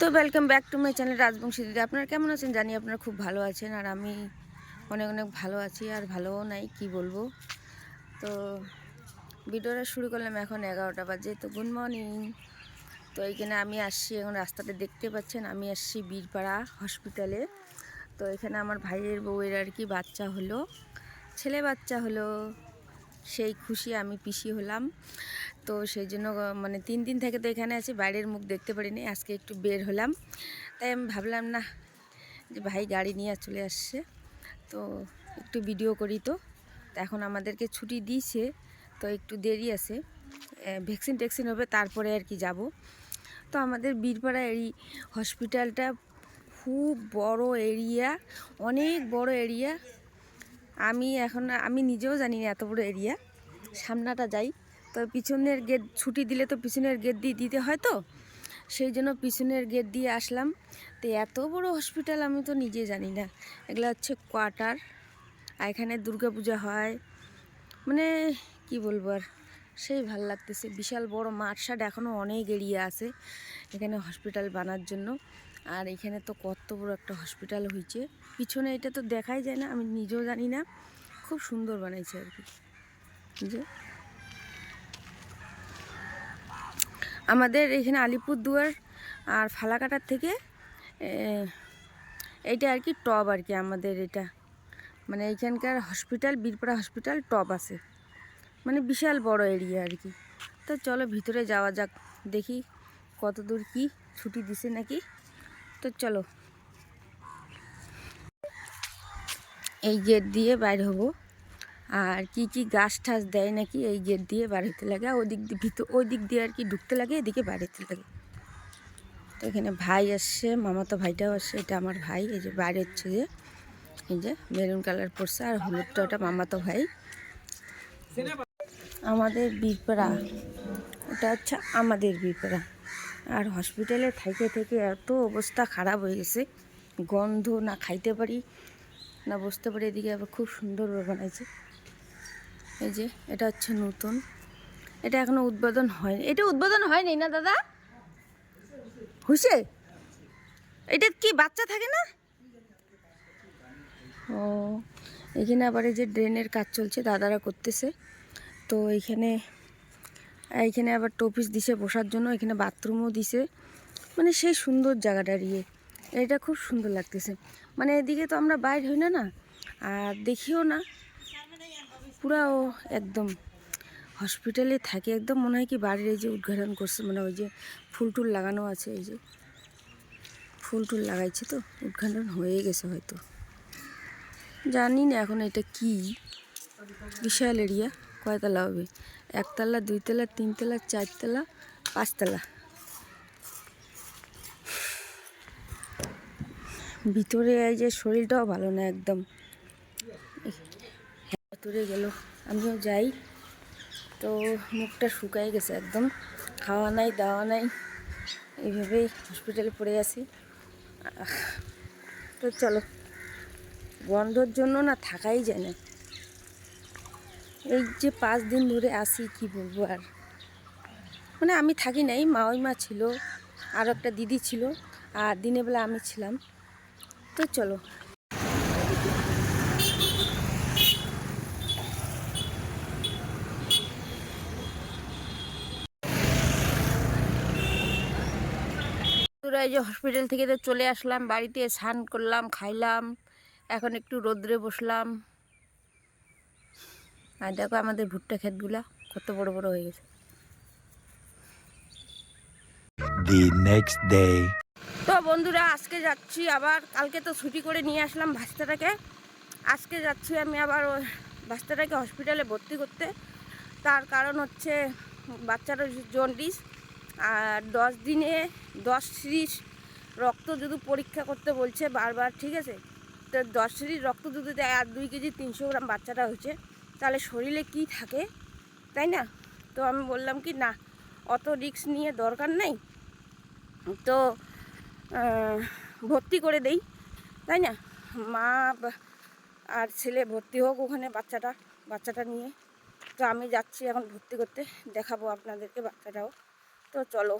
তো welcome back to my channel Rajbanshi দিদি। আপনারা কেমন আছেন? জানি আপনারা খুব ভালো আছেন আর আমি অনেক অনেক ভালো আছি আর ভালোও নাই, কি বলব? তো ভিডিওটা শুরু করলাম এখন এগারোটা বাজে, তো গুড মর্নিং তো এইখানে আমি আসছি, এখন রাস্তাতে দেখতে পাচ্ছেন, আমি আসছি বীরপাড়া হসপিটালে তো এখানে আমার ভাইয়ের বউয়ের আর কি বাচ্চা হলো, ছেলে বাচ্চা হলো, সেই খুশি আমি পিসি হলাম। তো সেই জন্য মানে তিন দিন থেকে তো এখানে আছি, বাইরের মুখ দেখতে পারিনি, আজকে একটু বের হলাম। তাই আমি ভাবলাম না যে ভাই গাড়ি নিয়ে চলে আসছে, তো একটু ভিডিও করি তো। এখন আমাদেরকে ছুটি দিয়েছে, তো একটু দেরি আছে। ভ্যাকসিন ট্যাকসিন হবে, তারপরে আর কি যাব। তো আমাদের বীরপাড়া এই হসপিটালটা খুব বড় এরিয়া অনেক বড় এরিয়া আমি এখন, আমি নিজেও জানি না এত বড় এরিয়া সামনাটা যাই। তো পিছনের গেট ছুটি দিলে তো পিছনের গেট দিয়ে দিতে হয় তো। সেই জন্য পিছনের গেট দিয়ে আসলাম। তো এত বড় হসপিটাল আমি তো নিজে জানি না। এগুলো হচ্ছে কোয়ার্টার আর এখানে দুর্গাপূজা হয়। মানে কি বলব আর, সেই ভালো লাগতেছে। বিশাল বড় মাঠ সাট এখনও অনেক এরিয়া আছে এখানে হসপিটাল বানার জন্য। আর এখানে তো কত বড় একটা হসপিটাল হয়েছে পিছনে এটা তো দেখাই যায় না, আমি নিজেও জানি না। খুব সুন্দর বানাইছে আর কি। যে। আমাদের এখানে আলিপুরদুয়ার আর ফালাকাটার থেকে এইটা আর কি টপ আর কি আমাদের এটা। মানে এইখানকার হসপিটাল, বীরপাড়া হসপিটাল টপ আছে। মানে বিশাল বড় এরিয়া আর কি। তো চলো ভিতরে যাওয়া যাক, দেখি কত দূর কি ছুটি দিছে নাকি। তো চলো। এই গেট দিয়ে বাইর হব। আর কি কি গাছ ঠাছ দেয় নাকি, এই গেট দিয়ে বাড়িতে লাগে ওই দিক ভিতর ওই দিক দিয়ে আর কি ঢুকতে লাগে, এদিকে বাড়িতে লাগে। তো এখানে ভাই আসছে, মামাতো ভাইটাও আসছে, এটা আমার ভাই, এই যে বাইরে হচ্ছে যে, এই যে মেরুন কালার পরছে, আর হলুদটা ওটা মামাতো ভাই। আমাদের বীরপাড়া, ওটা হচ্ছে আমাদের বীরপাড়া। আর হসপিটালে থেকে থেকে এত অবস্থা খারাপ হয়ে গেছে, গন্ধ না খাইতে পারি, না বসতে পারি, এদিকে আবার খুব সুন্দরভাবে বানাইছে। এই যে, এটা হচ্ছে নতুন। এটা এখনও উদ্বোধন হয়নি। এটা উদ্বোধন হয়নি না, দাদা? হয়েছে এটা কি, বাচ্চা থাকে না? ও, এখানে আবার এই যে ড্রেনের কাজ চলছে, দাদারা করতেছে। তো এইখানে এইখানে আবার টপিস দিছে বসার জন্য, এখানে বাথরুমও দিছে। মানে সেই সুন্দর জায়গাটা ইয়ে। এটা খুব সুন্দর লাগতেছে। মানে এদিকে তো আমরা বাইর হই না না? আর দেখিও না। পুরাও একদম হসপিটালে থাকে। একদম মনে হয় কি বাড়ির এই যে উদ্ঘাটন করছে মানে ওই যে ফুল টুল লাগানো আছে, এই যে ফুল টুল লাগাইছে তো, উদ্ঘাটন হয়ে গেছে হয়তো। জানি না এখন এটা কি। বিশাল এরিয়া কয়তলা হবে? একতলা, দুইতলা, তিনতলা, চারতলা, পাঁচতলা। ভিতরে এই যে শরীরটাও ভালো না একদম। ভিতরে গেল। আমিও যাই। তো মুখটা শুকাই গেছে একদম। খাওয়া নাই, দাওয়া নাই। এইভাবেই হসপিটালে পড়ে আছি। তো চলো। বন্ধর জন্য না থাকাই যায় না। এই যে পাঁচ দিন ধরে আসি কি বলব আর? মানে আমি থাকি নাই মা ওই মা ছিল, আর একটা দিদি ছিল, আর দিনের বেলা আমি ছিলাম। তো চলো। তোরা এই যে হসপিটাল থেকে তো চলে আসলাম বাড়িতে স্নান করলাম খাইলাম এখন একটু রোদ্রে বসলাম। আর দেখো আমাদের ভুট্টা ক্ষেতগুলা কত বড় বড় হয়ে গেছে. তো বন্ধুরা আজকে যাচ্ছি আবার কালকে তো ছুটি করে নিয়ে আসলাম ভাস্তাটাকে আজকে যাচ্ছি আমি আবার ভাস্তাটাকে হসপিটালে ভর্তি করতে। তার কারণ হচ্ছে বাচ্চাটা জন্ডিস। আর দশ দিনে দশ সিরিজ রক্ত যদি পরীক্ষা করতে বলছে বারবার, ঠিক আছে? তো দশ সিরিজ রক্ত যদি দেয় আর দুই কেজি তিনশো গ্রাম বাচ্চাটা হয়েছে, তাহলে শরীরে কি থাকে? তাই না? তো আমি বললাম কি, না, অত রিস্ক নিয়ে দরকার নেই। তো ভর্তি করে দেই, তাই না? মা আর ছেলে ভর্তি হোক ওখানে বাচ্চাটা বাচ্চাটা নিয়ে। তো আমি যাচ্ছি এখন ভর্তি করতে, দেখাবো আপনাদেরকে বাচ্চাটাও। তো চলো,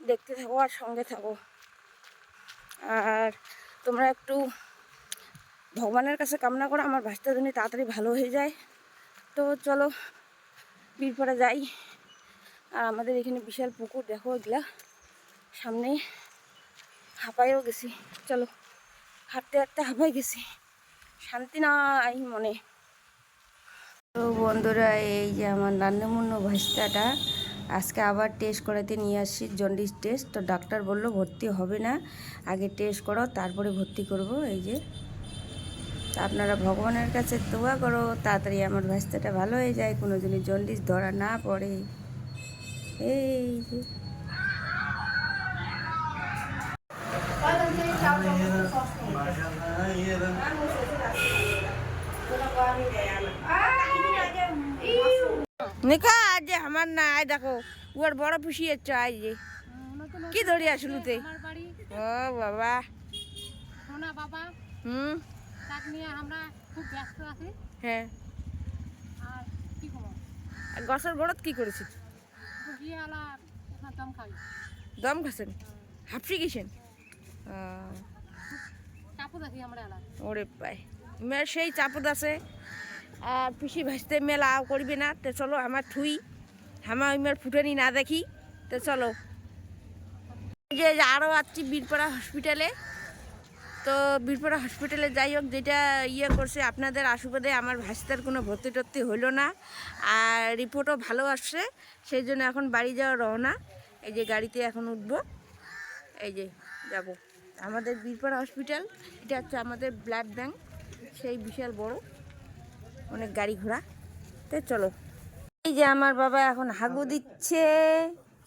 দেখতে থাকো আর সঙ্গে থাকো। আর তোমরা একটু ভগবানের কাছে কামনা করো, আমার ভাষটা যেন তাড়াতাড়ি ভালো হয়ে যায়। তো চলো, বীরপাড়া যাই। আর আমাদের এখানে বিশাল পুকুর, দেখো এগুলা। সামনে হাঁপাইও গেছি। চলো, হাঁটতে হাঁটতে হাঁপাই গেছি। শান্তি নাই মনে। তো বন্ধুরা, এই যে আমার নান্নমুন্ন ভাস্তাটা আজকে আবার টেস্ট করাতে নিয়ে আসছি জন্ডিস টেস্ট তো ডাক্তার বলল ভর্তি হবে না। আগে টেস্ট করো তারপরে ভর্তি করব। এই যে তা আপনারা ভগবানের কাছে দোয়া করো তাড়াতাড়ি আমার ভাস্তাটা ভালো হয়ে যায় কোনো দিনই জন্ডিস ধরা না পড়ে। এই যে। নিকা আজ আমার না আয় দেখো। উয়ার বড় পুষি হচ্ছে আজ যে। কি ধরি আসলুতে ও বাবা। সোনা বাবা হুম। তাক নিয়ে আমরা খুব ব্যস্ত আছি। হ্যাঁ। আর কি করব? গছের গোড়ত কি করেছিস? গিয়ে আলা দম খাই। দম খাসেন হাফসি গেছেন? চাপত আছি আমরা এলা ওরে পাই সেই চাপত আছে। আর পিসি ভাসতে মেলা করবে না, তো চলো আমার থুই আমার ওই মেয়ের ফুটানি না দেখি, তো চলো। এই যে আরও আসছি বীরপাড়া হসপিটালে, তো বীরপাড়া হসপিটালে যাই হোক, যেটা ইয়ে করছে, আপনাদের আশুপাদে আমার ভাস্তার কোনো ভর্তি টর্তি হইল না, আর রিপোর্টও ভালো আসছে, সেই জন্য এখন বাড়ি যাওয়া রওনা, এই যে গাড়িতে এখন উঠবো, এই যে যাব। আমাদের বীরপাড়া হসপিটাল, এটা হচ্ছে আমাদের ব্লাড ব্যাংক, সেই বিশাল বড়। অনেক গাড়ি ঘোড়া। তো চলো। এই যে আমার বাবা এখন হাগু দিচ্ছে।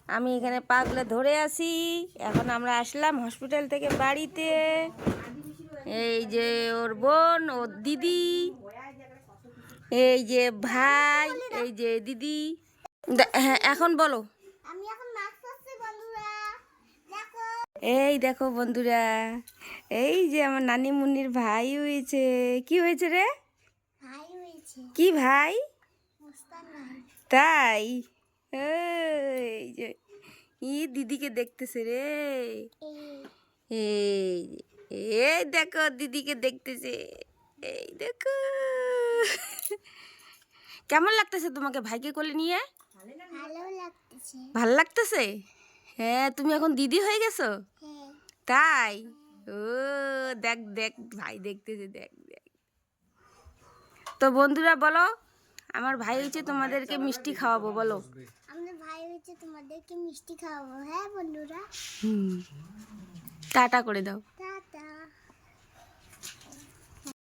আমি এখানে পাগলে ধরে আসি এখন আমরা আসলাম হসপিটাল থেকে বাড়িতে। এই যে ওর বোন ওর দিদি। এই যে ভাই এই যে দিদি। হ্যাঁ এখন বলো। এই দেখো বন্ধুরা। এই যে আমার নানি মুন্নির ভাই হয়েছে। কি হয়েছে রে? কি ভাই? তাই? ই দিদিকে দেখতেছে রে। এই দেখো দিদিকে দেখতেছে। এই দেখো। কেমন লাগতেছে তোমাকে ভাইকে কোলে নিয়ে? ভালো লাগতেছে। ভালো লাগতেছে? হ্যাঁ তুমি এখন দিদি হয়ে গেছো? হ্যাঁ। তাই? ও দেখ দেখ ভাই দেখতেছে দেখ দেখ। তো বন্ধুরা বলো আমার ভাই হচ্ছে তোমাদেরকে মিষ্টি খাওয়াবো বলো। আমার ভাই হয়েছে তোমাদেরকে মিষ্টি খাওয়াবো হ্যাঁ বন্ধুরা? হুম। টাটা করে দাও।